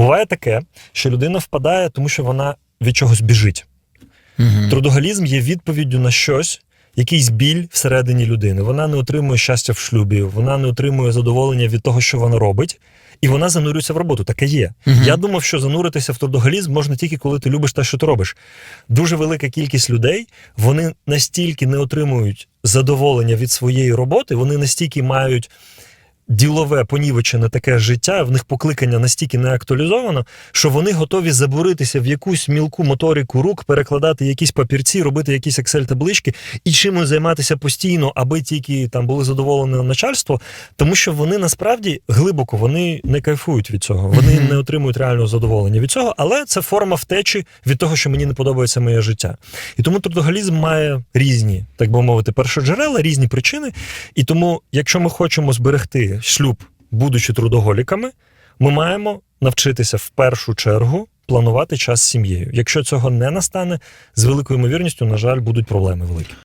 Буває таке, що людина впадає, тому що вона від чогось біжить. Угу. Трудоголізм є відповіддю на щось, якийсь біль всередині людини. Вона не отримує щастя в шлюбі, вона не отримує задоволення від того, що вона робить, і вона занурюється в роботу. Таке є. Мгм. Я думав, що зануритися в трудоголізм можна тільки коли ти любиш те, що ти робиш. Дуже велика кількість людей вони настільки не отримують задоволення від своєї роботи, вони настільки мають. Ділове понівечене таке життя, в них покликання настільки не актуалізовано, що вони готові забуритися в якусь мілку моторику рук, перекладати якісь папірці, робити якісь Excel-таблички і чимось займатися постійно, аби тільки там були задоволені начальство, тому що вони насправді глибоко вони не кайфують від цього, вони не отримують реального задоволення від цього, але це форма втечі від того, що мені не подобається моє життя. І тому трудоголізм має різні, так би мовити, першоджерела, різні причини. І тому, якщо ми хочемо зберегти шлюб, будучи трудоголіками, ми маємо навчитися в першу чергу планувати час з сім'єю. Якщо цього не настане, з великою ймовірністю, на жаль, будуть проблеми великі.